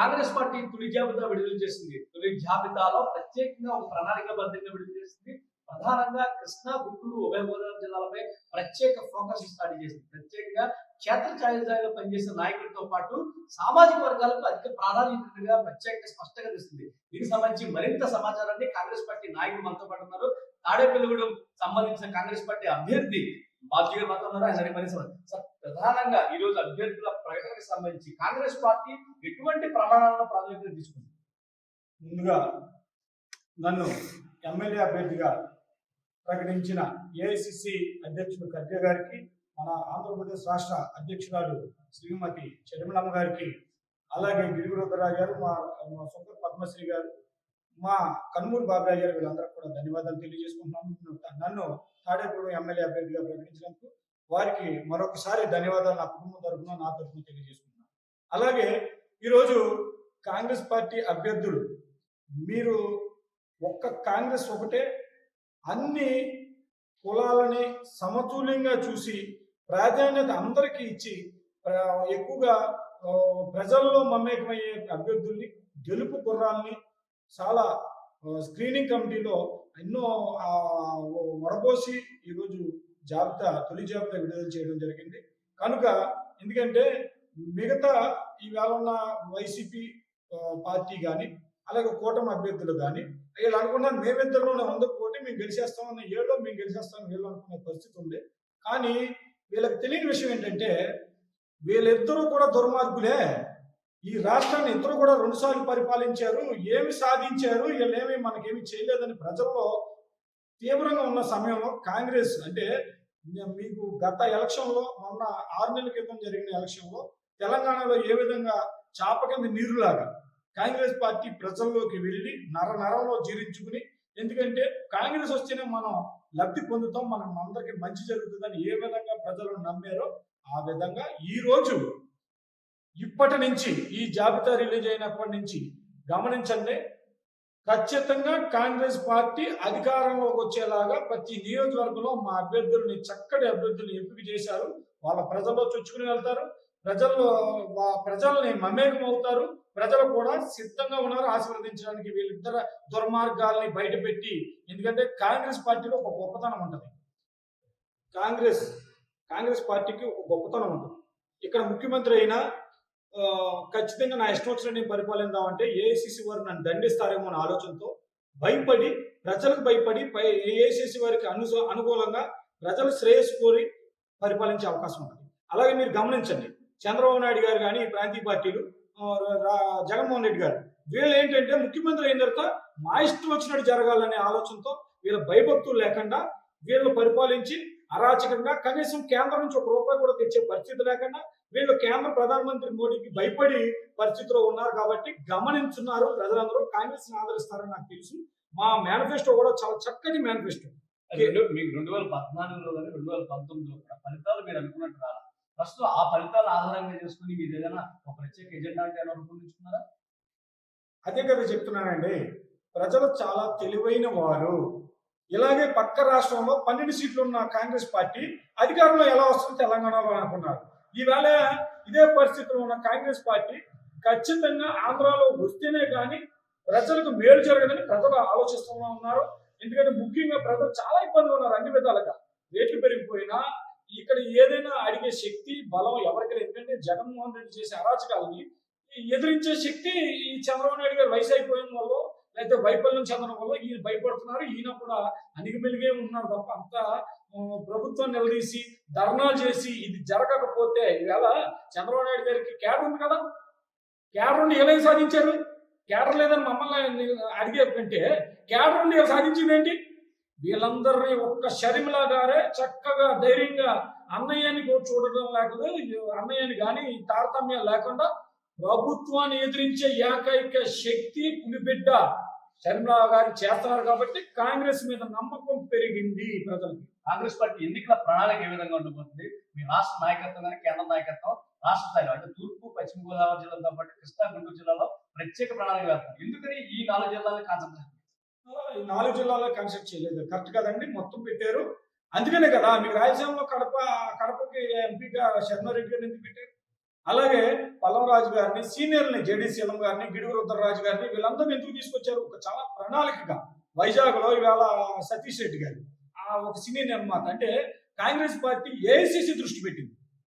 Congress party తొలి జాబితా విడుదల చేసింది. తొలి జాబితాలో ప్రత్యేకంగా ఒక ప్రణాళికబద్ధంగా విడుదల చేసింది. ప్రధానంగా కృష్ణా గుంటూరు ఉభయ గోదావరి జిల్లాలపై ప్రత్యేక ఫోకస్ స్టార్ట్ చేసింది. ప్రత్యేకంగా క్షేత్ర ఛాయస్థాయిలో పనిచేసే నాయకులతో పాటు సామాజిక వర్గాలకు అధిక ప్రాధాన్యతగా ప్రత్యేకంగా స్పష్టంగా తెస్తుంది దీనికి సంబంధించి మరింత సమాచారాన్ని కాంగ్రెస్ పార్టీ నాయకులు మనతో పాటు ఉన్నారు. తాడేపల్లిగూడెం సంబంధించిన కాంగ్రెస్ పార్టీ అభ్యర్థి బాబ్జీ గారు మనతో ఉన్నారు ఆయన సార్ ప్రధానంగా ఈ రోజు అభ్యర్థుల ప్రకటనకు సంబంధించి కాంగ్రెస్ పార్టీ ఎటువంటి ప్రమాణాలను ప్రాధాన్యత తీసుకుంది? ముందుగా నన్ను ఎమ్మెల్యే అభ్యర్థిగా ప్రకటించిన ఏఐసిసి అధ్యక్షుడు ఖర్గే గారికి మన ఆంధ్రప్రదేశ్ రాష్ట్ర అధ్యక్షురాలు శ్రీమతి చరిమలమ్మ గారికి అలాగే గిరిగురుద్రరావు గారు మా మా సొంత పద్మశ్రీ గారు మా కన్మూరు బాబాయ్ గారు వీళ్ళందరికీ కూడా ధన్యవాదాలు తెలియజేసుకుంటున్నాను. నన్ను తాడేపూడి ఎమ్మెల్యే అభ్యర్థిగా ప్రకటించినందుకు వారికి మరొకసారి ధన్యవాదాలు నా కుటుంబం తరఫున నా తరఫున తెలియజేసుకుంటున్నాను. అలాగే ఈరోజు కాంగ్రెస్ పార్టీ అభ్యర్థులు మీరు ఒక్క కాంగ్రెస్ ఒకటే అన్ని కులాలని సమతుల్యంగా చూసి ప్రాధాన్యత అందరికీ ఇచ్చి ఎక్కువగా ప్రజల్లో మమేకమయ్యే అభ్యర్థుల్ని గెలుపు గుర్రాల్ని చాలా స్క్రీనింగ్ కమిటీలో ఎన్నో వరపోసి ఈరోజు జాబితా తొలి జాబితా విడుదల చేయడం జరిగింది. కనుక ఎందుకంటే మిగతా ఈవేళ ఉన్న వైసీపీ పార్టీ కానీ అలాగే కూటమి అభ్యర్థులు కానీ వీళ్ళు అనుకున్నారు మేమిద్దరిలోనే వంద కోటి మేము గెలిచేస్తామన్న ఏళ్ళలో మేము గెలిచేస్తాం వీళ్ళు అనుకునే పరిస్థితి ఉంది. కానీ వీళ్ళకి తెలియని విషయం ఏంటంటే వీళ్ళిద్దరూ కూడా దుర్మార్గులే. ఈ రాష్ట్రాన్ని ఇద్దరు కూడా రెండుసార్లు పరిపాలించారు ఏమి సాధించారు వీళ్ళేమి మనకేమి చేయలేదని ప్రజల్లో తీవ్రంగా ఉన్న సమయంలో కాంగ్రెస్ అంటే మీకు గత ఎలక్షన్లో మొన్న ఆరు నెలల క్రితం జరిగిన ఎలక్షన్లో తెలంగాణలో ఏ విధంగా చాప కింద నీరులాగా కాంగ్రెస్ పార్టీ ప్రజల్లోకి వెళ్ళి నర నరంలో జీర్ణించుకుని ఎందుకంటే కాంగ్రెస్ వస్తేనే మనం లబ్ధి పొందుతాం మనం అందరికి మంచి జరుగుతుందని ఏ విధంగా ప్రజలు నమ్మారో ఆ విధంగా ఈ రోజు ఇప్పటి నుంచి ఈ జాబితా రిలీజ్ అయినప్పటి నుంచి గమనించండి ఖచ్చితంగా కాంగ్రెస్ పార్టీ అధికారంలోకి వచ్చేలాగా ప్రతి నియోజకవర్గంలో మా అభ్యర్థుల్ని చక్కటి అభ్యర్థులు ఎంపిక చేశారు. వాళ్ళ ప్రజల్లో చొచ్చుకుని వెళ్తారు. ప్రజల్లో ప్రజల్ని మమేకం అవుతారు ప్రజలు కూడా సిద్ధంగా ఉన్నారు ఆశీర్వదించడానికి. వీళ్ళిద్దరు దుర్మార్గాల్ని బయటపెట్టి ఎందుకంటే కాంగ్రెస్ పార్టీలో ఒక గొప్పతనం ఉంటుంది. కాంగ్రెస్ కాంగ్రెస్ పార్టీకి ఒక గొప్పతనం ఉంటుంది. ఇక్కడ ముఖ్యమంత్రి అయినా ఖచ్చితంగా నా ఇష్టం వచ్చిన నేను పరిపాలిద్దామంటే ఏఐసిసి వారు నన్ను దండిస్తారేమో అనే ఆలోచనతో భయపడి ప్రజలకు భయపడి ఏఐసిసి వారికి అను అనుకూలంగా ప్రజలు శ్రేయస్సు కోరి పరిపాలించే అవకాశం ఉంటుంది అలాగే మీరు గమనించండి చంద్రబాబు నాయుడు గారు కానీ ప్రాంతీయ పార్టీలు రా- జగన్మోహన్ రెడ్డి గారు వీళ్ళు ఏంటంటే ముఖ్యమంత్రి అయిన తర్వాత మా ఇష్టం వచ్చినట్టు జరగాలనే ఆలోచనతో వీళ్ళ భయభక్తులు లేకుండా వీళ్ళు పరిపాలించి అరాచకంగా కనీసం కేంద్రం నుంచి ఒక రూపాయి కూడా తెచ్చే పరిస్థితి లేకుండా వీళ్ళు కేంద్ర ప్రధానమంత్రి మోడీకి భయపడి పరిస్థితిలో ఉన్నారు కాబట్టి గమనించున్నారు ప్రజలందరూ. కాంగ్రెస్ని ఆదరిస్తారని నాకు తెలుసు. మా మేనిఫెస్టో కూడా చాలా చక్కటి మేనిఫెస్టో. మీకు రెండు వేల పద్నాలుగులో కానీ రెండు వేల పంతొమ్మిదిలో కూడా ఫలితాలు మీరు అనుకున్నట్టు రాలా. ప్రస్తుతం ఆ ఫలితాలు ఆధారంగా చేసుకుని మీరు ఏదైనా ఒక ప్రత్యేక ఎజెండా అంటే రూపొందించుకున్నారా? అదే కదా చెప్తున్నానండి. ప్రజలు చాలా తెలివైన వారు. ఇలాగే పక్క రాష్ట్రంలో పన్నెండు సీట్లు ఉన్న కాంగ్రెస్ పార్టీ అధికారంలో ఎలా వస్తుంది తెలంగాణలో అనుకున్నారు. ఈవేళ ఇదే పరిస్థితిలో ఉన్న కాంగ్రెస్ పార్టీ ఖచ్చితంగా ఆంధ్రాలో వస్తేనే కానీ ప్రజలకు మేలు జరగదని ప్రజలు ఆలోచిస్తూనే ఉన్నారు. ఎందుకంటే ముఖ్యంగా ప్రజలు చాలా ఇబ్బందులు ఉన్నారు అన్ని విధాలుగా. రేట్లు పెరిగిపోయినా ఇక్కడ ఏదైనా అడిగే శక్తి బలం ఎవరికి లేదు. ఎందుకంటే జగన్మోహన్ రెడ్డి చేసే అరాచకాలని ఎదిరించే శక్తి ఈ చంద్రబాబు నాయుడు గారు వయసు అయిపోయిన వాళ్ళు లేకపోతే వైఫల్యం చెందడం వల్ల ఈయన భయపడుతున్నారు ఈయన కూడా అణిగిమెలిగే ఉన్నారు తప్ప అంత ప్రభుత్వం నిలదీసి ధర్నాలు చేసి ఇది జరగకపోతే ఈవేళ చంద్రబాబు నాయుడు గారికి క్యాడర్ ఉంది కదా? క్యాడర్ ఉండి ఎలా సాధించారు? క్యాడర్ లేదని మమ్మల్ని అడిగే కంటే క్యాడర్ ఉండి సాధించింది ఏంటి? వీళ్ళందరినీ ఒక్క షర్మిలా గారే చక్కగా ధైర్యంగా అన్నయ్యని కూడా చూడడం లేకుండా అన్నయ్యని కానీ తారతమ్యం లేకుండా ప్రభుత్వాన్ని ఎదిరించే ఏకైక శక్తి పులిబిడ్డ షర్మిలా గారు చేస్తున్నారు కాబట్టి కాంగ్రెస్ మీద నమ్మకం పెరిగింది ప్రజలకి. కాంగ్రెస్ పార్టీ ఎన్నికల ప్రణాళిక ఏ విధంగా ఉండబోతుంది? మీ రాష్ట్ర నాయకత్వం కానీ కేంద్ర నాయకత్వం రాష్ట్ర స్థాయిలో అంటే తూర్పు పశ్చిమ గోదావరి జిల్లాలతో పాటు కృష్ణా గుంటూరు జిల్లాలో ప్రత్యేక ప్రణాళిక వేస్తారు ఎందుకని ఈ నాలుగు జిల్లాలను కాన్సన్ట్రేట్ ఈ నాలుగు జిల్లాల్లో కన్స్ట్రక్ట్ చేయలేదు. కరెక్ట్ కదండి? మొత్తం పెట్టారు. అందుకనే కదా మీకు రాయలసీమలో కడప కడపకి ఎంపీగా శర్మారెడ్డి గారు ఎందుకు పెట్టారు? అలాగే పల్లవరాజు గారిని సీనియర్ని జేడీ సీఎం గారిని గిడుగు రుద్రరాజు గారిని వీళ్ళందరూ ఎందుకు తీసుకొచ్చారు? ఒక చాలా ప్రణాళికగా వైజాగ్లో ఇవాళ సతీష్ రెడ్డి గారు. ఆ ఒక సీనియర్ అనమాట అంటే కాంగ్రెస్ పార్టీ ఏఐసిసి దృష్టి పెట్టింది.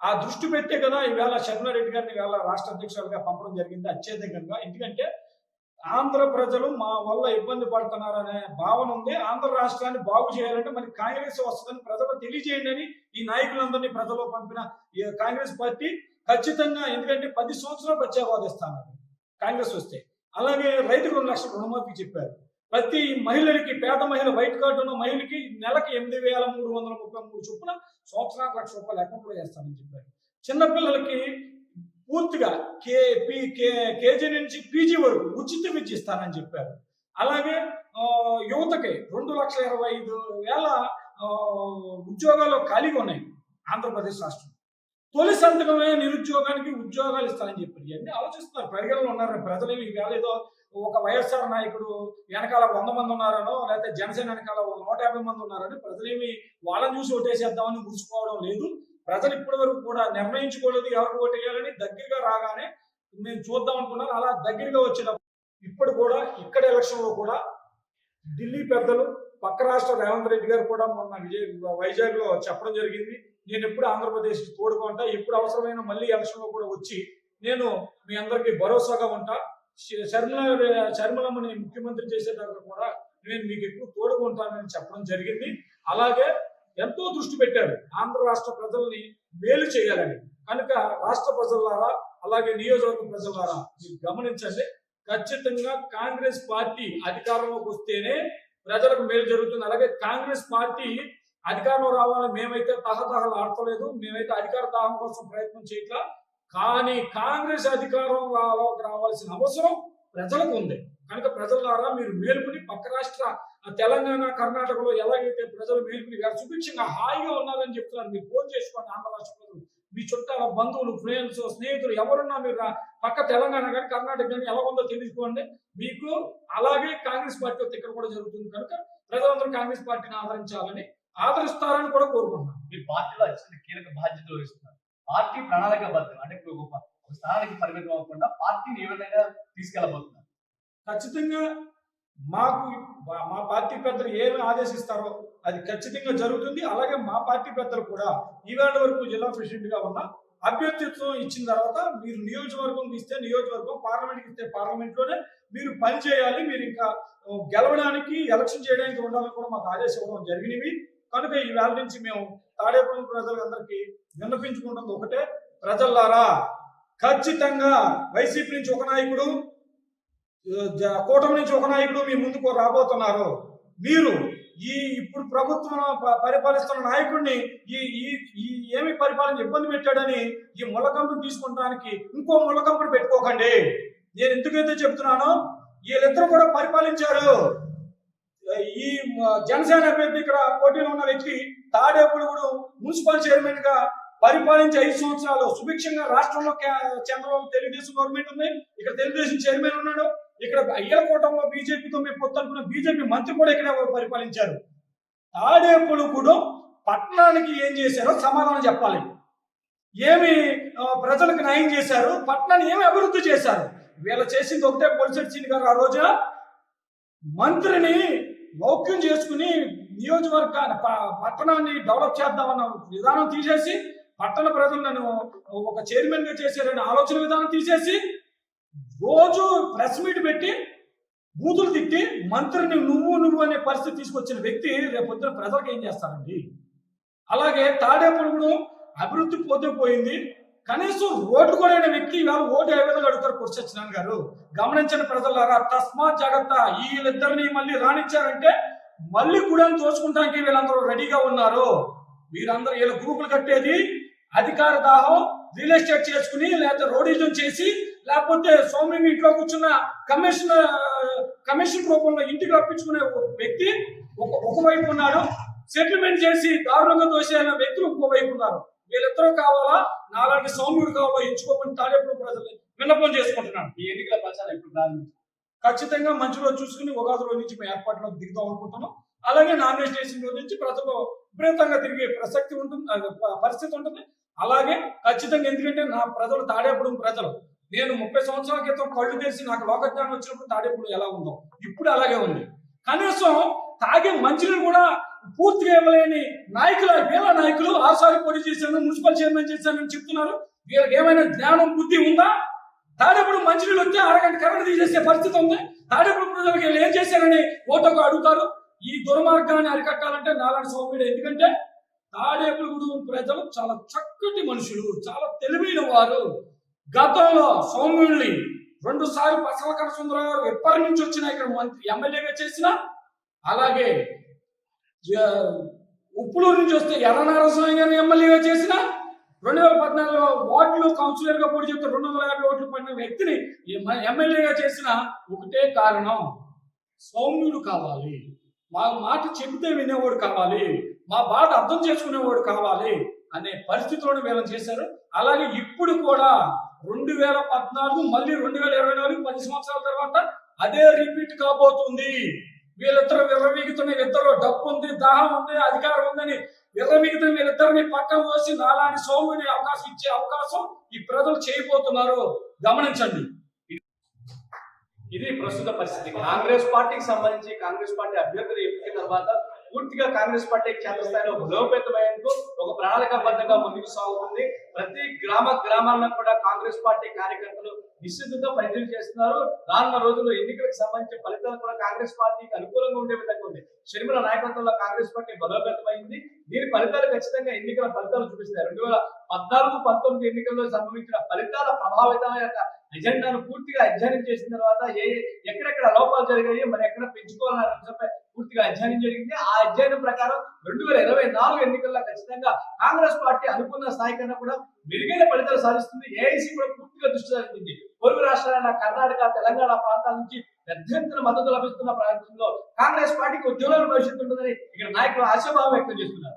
ఆ దృష్టి పెట్టే కదా ఇవాళ శర్మారెడ్డి గారిని ఇవాళ రాష్ట్ర అధ్యక్షులుగా పంపడం జరిగింది అత్యధికంగా. ఎందుకంటే ఆంధ్ర ప్రజలు మా వల్ల ఇబ్బంది పడుతున్నారనే భావన ఉంది. ఆంధ్ర రాష్ట్రాన్ని బాగు చేయాలంటే మరి కాంగ్రెస్ వస్తుందని ప్రజలకు తెలియజేయండి అని ఈ నాయకులందరినీ ప్రజలు పంపిన ఈ కాంగ్రెస్ పార్టీ ఖచ్చితంగా ఎందుకంటే పది సంవత్సరాలు ప్రత్యేకవాదిస్తాను కాంగ్రెస్ వస్తే. అలాగే రైతుకు రెండు లక్షల రుణమాఫీ చెప్పారు. ప్రతి మహిళలకి పేద మహిళ వైట్ కార్డు ఉన్న మహిళకి నెలకి ఎనిమిది వేల మూడు వందల ముప్పై మూడు చొప్పున సంవత్సరానికి లక్ష రూపాయలు అకౌంట్లో వేస్తానని చెప్పారు. చిన్నపిల్లలకి పూర్తిగా కే పి కే కేజీ నుంచి పీజీ వరకు ఉచిత విద్య ఇస్తానని చెప్పారు. అలాగే యువతకి రెండు లక్షల ఇరవై ఐదు వేల ఉద్యోగాలు ఖాళీగా ఉన్నాయి ఆంధ్రప్రదేశ్ రాష్ట్రం తొలి సంతకమే నిరుద్యోగానికి ఉద్యోగాలు ఇస్తానని చెప్పారు. ఇవన్నీ ఆలోచిస్తున్నారు. పరిగణలో ఉన్నారు? ప్రజలేమి ఈవేళ ఏదో ఒక వైఎస్ఆర్ నాయకుడు వెనకాల వంద మంది ఉన్నారనో లేకపోతే జనసేన వెనకాల ఒక నూట యాభై మంది ఉన్నారని ప్రజలేమి వాళ్ళని చూసి ఓటేసేద్దామని మురిసిపోవడం లేదు. ప్రజలు ఇప్పటి వరకు కూడా నిర్ణయించుకోలేదు ఎవరికి ఓటేయాలని దగ్గరగా రాగానే మేము చూద్దాం అనుకున్నాను అలా దగ్గరగా వచ్చినప్పుడు ఇప్పుడు కూడా ఇక్కడ ఎలక్షన్లో కూడా ఢిల్లీ పెద్దలు పక్క రాష్ట్ర రేవంత్ రెడ్డి గారు కూడా మొన్న విజయ్ వైజాగ్లో చెప్పడం జరిగింది. నేను ఎప్పుడు ఆంధ్రప్రదేశ్ తోడుగా ఉంటా. ఎప్పుడు అవసరమైన మళ్ళీ ఎలక్షన్లో కూడా వచ్చి నేను మీ అందరికీ భరోసాగా ఉంటా. శర్మల శర్మలమ్మని ముఖ్యమంత్రి చేసేదాకా కూడా నేను మీకు ఎప్పుడు తోడుకుంటానని చెప్పడం జరిగింది. అలాగే ఎంతో దృష్టి పెట్టారు. ఆంధ్ర రాష్ట్ర ప్రజల్ని మేలు చేయాలని. కనుక రాష్ట్ర ప్రజలారా అలాగే నియోజకవర్గ ప్రజలారా మీరు గమనించండి. ఖచ్చితంగా కాంగ్రెస్ పార్టీ అధికారంలోకి వస్తేనే ప్రజలకు మేలు జరుగుతుంది. అలాగే కాంగ్రెస్ పార్టీ అధికారంలో రావాలని మేమైతే తహతహలు ఆడతలేదు. మేమైతే అధికార దాహం కోసం ప్రయత్నం చేయట్లా. కానీ కాంగ్రెస్ అధికారం రావాల్సిన అవసరం ప్రజలకు ఉంది. కనుక ప్రజల ద్వారా మీరు మేలుకుని పక్క రాష్ట్ర తెలంగాణ కర్ణాటకలో ఎలాగైతే ప్రజలు మేలుకుని గారు సుభిక్షంగా హాయిగా ఉన్నారని చెప్తున్నారు మీరు ఫోన్ చేసుకోండి ఆంధ్ర రాష్ట్ర ప్రజలు. మీ చుట్టాల బంధువులు ఫ్రెండ్స్ స్నేహితులు ఎవరున్నా మీరు పక్క తెలంగాణ కానీ కర్ణాటక కానీ ఎలా ఉందో తెలుసుకోండి మీకు అలాగే కాంగ్రెస్ పార్టీ ఇక్కడ కూడా జరుగుతుంది కనుక ప్రజలందరూ కాంగ్రెస్ పార్టీని ఆదరించాలని ఆదరిస్తారని కూడా కోరుకుంటున్నాను. మీ పార్టీలో అత్యంత కీలక బాధ్యతలు వహిస్తున్నారు. పార్టీ ప్రణాళికబద్ధం అంటే ఇప్పుడు ఒక స్థానానికి పరిమితం అవ్వకుండా పార్టీని ఏ విధంగా తీసుకెళ్ళబోతున్నారు? ఖచ్చితంగా మాకు మా- పార్టీ పెద్దలు ఏమి ఆదేశిస్తారో అది ఖచ్చితంగా జరుగుతుంది. అలాగే మా పార్టీ పెద్దలు కూడా ఈవేళ వరకు జిల్లా ప్రెసిడెంట్గా ఉన్న అభ్యర్థిత్వం ఇచ్చిన తర్వాత మీరు నియోజకవర్గం ఇస్తే నియోజకవర్గం పార్లమెంట్కి ఇస్తే పార్లమెంట్లోనే మీరు పని చేయాలి. మీరు ఇంకా గెలవడానికి ఎలక్షన్ చేయడానికి ఉండాలని కూడా మాకు ఆదేశం ఇవ్వడం జరిగినవి. కనుక ఈ వేళ నుంచి మేము తాడేపల్లి ప్రజలందరికీ విన్నపించుకుంటుంది ఒకటే. ప్రజల్లారా ఖచ్చితంగా వైసీపీ నుంచి ఒక నాయకుడు కూటమి నుంచి ఒక నాయకుడు మీ ముందుకు రాబోతున్నారు. మీరు ఈ ఇప్పుడు ప్రభుత్వం ప- పరిపాలిస్తున్న నాయకుడిని ఈ ఈ ఏమి పరిపాలన ఇబ్బంది పెట్టాడని ఈ ముళ్ళకంపుని తీసుకుంటానికి ఇంకో ముళ్ళకంపుని పెట్టుకోకండి. నేను ఎందుకైతే చెప్తున్నానో వీళ్ళిద్దరూ కూడా పరిపాలించారు. ఈ జనసేన అభ్యర్థి ఇక్కడ పోటీలో ఉన్న వ్యక్తి తాడేపుడు మున్సిపల్ చైర్మన్గా పరిపాలించి ఐదు సంవత్సరాలు సుభిక్షంగా రాష్ట్రంలో చంద్రబాబు తెలుగుదేశం గవర్నమెంట్ ఉంది. ఇక్కడ తెలుగుదేశం చైర్మన్ ఉన్నాడు. ఇక్కడ అయ్యలకోటంలో బీజేపీతో మేము పొత్తు బీజేపీ మంత్రి కూడా ఇక్కడ పరిపాలించారు. కూడా పట్టణానికి ఏం చేశారో సమాధానం చెప్పాలి. ఏమి ప్రజలకు న్యాయం చేశారు పట్టణాన్ని ఏమి అభివృద్ధి చేశారు? వీళ్ళు చేసింది ఒకటే పొలిసెట్ గారు ఆ రోజున మంత్రిని లౌక్యం చేసుకుని నియోజకవర్గాన్ని ప- పట్టణాన్ని డెవలప్ చేద్దామన్న విధానం తీసేసి పట్టణ ప్రజలు నన్ను ఒక చైర్మన్గా చేశారనే ఆలోచన విధానం తీసేసి రోజు ప్రెస్ మీట్ పెట్టి బూతులు తిట్టి మంత్రిని నువ్వు నువ్వు అనే పరిస్థితి తీసుకొచ్చిన వ్యక్తి రేపొద్దున ప్రజలకు ఏం చేస్తారండి అలాగే తాడేపల్లిగూడెం అభివృద్ధి పోతే పోయింది. కనీసం ఓట్లు కూడా అయిన వ్యక్తి ఇవాళ ఓటు ఏ విధంగా అడుగుతారు కుర్చొచ్చినాను గారు? గమనించిన ప్రజలారా తస్మాత్ జాగ్రత్త. వీళ్ళిద్దరిని మళ్ళీ రానిచ్చారంటే మళ్ళీ కూడా తోచుకుంటానికి వీళ్ళందరూ రెడీగా ఉన్నారు. వీరందరూ వీళ్ళ గ్రూపులు కట్టేది అధికార దాహం రియల్ ఎస్టేట్ చేసుకుని లేకపోతే రోడిజం చేసి లేకపోతే సౌమ్యం ఇంట్లో కూర్చున్న కమిషన్ కమిషన్ రూపంలో ఇంటికి రప్పించుకునే వ్యక్తి ఒక ఒకవైపు ఉన్నాడు సెటిల్మెంట్ చేసి దారుణంగా దోషైన వ్యక్తులు ఇంకోవైపు ఉన్నారు. వీళ్ళిద్దరూ కావాలా? నాలాంటి సౌమ్యుడు కావాలో? ఎంచుకోమని తాడేపుడు ప్రజలు విన్నపం చేసుకుంటున్నాను ఈ ఎన్నికల ప్రచారం ఇప్పుడు ప్రారంభించారు ఖచ్చితంగా మంచి రోజు చూసుకుని ఉగాది రోజు నుంచి మేము ఏర్పాట్లోకి దిగుదాం అనుకుంటున్నాం. అలాగే నామినేషన్ రోజు నుంచి ప్రజలు విపరీతంగా తిరిగే ప్రసక్తి ఉంటుంది పరిస్థితి ఉంటుంది. అలాగే ఖచ్చితంగా ఎందుకంటే నా ప్రజలు తాడేపుడు ప్రజలు. నేను ముప్పై సంవత్సరాల క్రితం కళ్ళు తెరిచి నాకు లోకజ్ఞానం వచ్చినప్పుడు తాడేపుడు ఎలా ఉందో. ఇప్పుడు అలాగే ఉంది. కనీసం తాగే మంచిని కూడా పూర్తిగా ఇవ్వలేని నాయకులు వీళ్ళ నాయకులు ఆరుసారి పోటీ చేశాను మున్సిపల్ చైర్మన్ చేశానని చెప్తున్నారు. వీళ్ళకి ఏమైనా జ్ఞానం బుద్ధి ఉందా? తాడేపుడు మంచినీళ్ళు వచ్చి అరగంట కరెంట్ తీసేసే పరిస్థితి ఉంది. తాడేపుడు ప్రజలకు వీళ్ళు ఏం చేశారని ఓటకు అడుగుతారు. ఈ దుర్మార్గాన్ని అరికట్టాలంటే నారాయణ స్వామి ఎందుకంటే తాడేపుడు ప్రజలు చాలా చక్కటి మనుషులు చాలా తెలివైన వారు. గతంలో సౌమ్యుల్ని రెండు సార్లు పసలకర సుందరరావు గారు ఎప్పటి నుంచి వచ్చినా ఇక్కడ మంత్రి ఎమ్మెల్యేగా చేసిన అలాగే ఉప్పులూరు నుంచి వస్తే ఎర్రనారాయణ గారిని ఎమ్మెల్యేగా చేసిన రెండు వేల పద్నాలుగులో వార్డులో కౌన్సిలర్గా పోటీ చేస్తే రెండు వందల యాభై ఓట్లు పడిన వ్యక్తిని ఎమ్మెల్యేగా చేసిన ఒకటే కారణం. సౌమ్యుడు కావాలి. మా మాట చెబితే వినేవాడు కావాలి. మా బాధ అర్థం చేసుకునేవాడు కావాలి అనే పరిస్థితిలో వీళ్ళని చేశారు. అలాగే ఇప్పుడు కూడా రెండు వేల పద్నాలుగు మళ్ళీ రెండు వేల ఇరవై నాలుగు పది సంవత్సరాల తర్వాత అదే రిపీట్ కాబోతుంది. వీళ్ళిద్దరు విర్రవీగుతున్న ఇద్దరు డబ్బు ఉంది దాహం ఉంది అధికారం ఉందని విర్రవీగుతున్న వీళ్ళిద్దరిని పక్కన పోసి నాలాంటి సోముని అవకాశం ఇచ్చే అవకాశం ఈ ప్రజలు చేయబోతున్నారు. గమనించండి. ఇది ప్రస్తుత పరిస్థితి. కాంగ్రెస్ పార్టీకి సంబంధించి కాంగ్రెస్ పార్టీ అభ్యర్థులు ఎంపిక తర్వాత పూర్తిగా కాంగ్రెస్ పార్టీ క్షేత్రస్థాయిలో బలోపేతమయ్యేందుకు ఒక ప్రణాళికాబద్ధంగా ముందుకు సాగుతుంది. ప్రతి గ్రామ గ్రామాల్లో కూడా కాంగ్రెస్ పార్టీ కార్యకర్తలు నిశ్చితంగా ప్రయత్నం చేస్తున్నారు. రానున్న రోజుల్లో ఎన్నికలకు సంబంధించిన ఫలితాలు కూడా కాంగ్రెస్ పార్టీకి అనుకూలంగా ఉండే విధంగా ఉంది. షర్మిల నాయకత్వంలో కాంగ్రెస్ పార్టీ బలోపేతమైంది. దీని ఫలితాలు ఖచ్చితంగా ఎన్నికల ఫలితాలు చూపిస్తాయి. రెండు వేల పద్నాలుగు పంతొమ్మిది ఎన్నికల్లో సంభవించిన ఫలితాల ప్రభావితం యొక్క ఎజెండాను పూర్తిగా అధ్యయనం చేసిన తర్వాత ఏ ఎక్కడెక్కడ లోపాలు జరిగాయి మరి ఎక్కడ పెంచుకోవాలనే అంశంపై పూర్తిగా అధ్యయనం జరిగింది. ఆ అధ్యయనం ప్రకారం రెండు వేల ఇరవై నాలుగు ఎన్నికల్లో ఖచ్చితంగా కాంగ్రెస్ పార్టీ అనుకున్న స్థాయి కన్నా కూడా మెరుగైన ఫలితాలు సాధిస్తుంది. ఏఐసి కూడా పూర్తిగా దృష్టి సారించింది పొరుగు రాష్ట్రాలైన కర్ణాటక తెలంగాణ ప్రాంతాల నుంచి పెద్ద ఎత్తున మద్దతు లభిస్తున్న ప్రాంతంలో కాంగ్రెస్ పార్టీకి ఉద్యోగాల భవిష్యత్తు ఉంటుందని ఇక్కడ నాయకులు ఆశాభావం వ్యక్తం చేస్తున్నారు.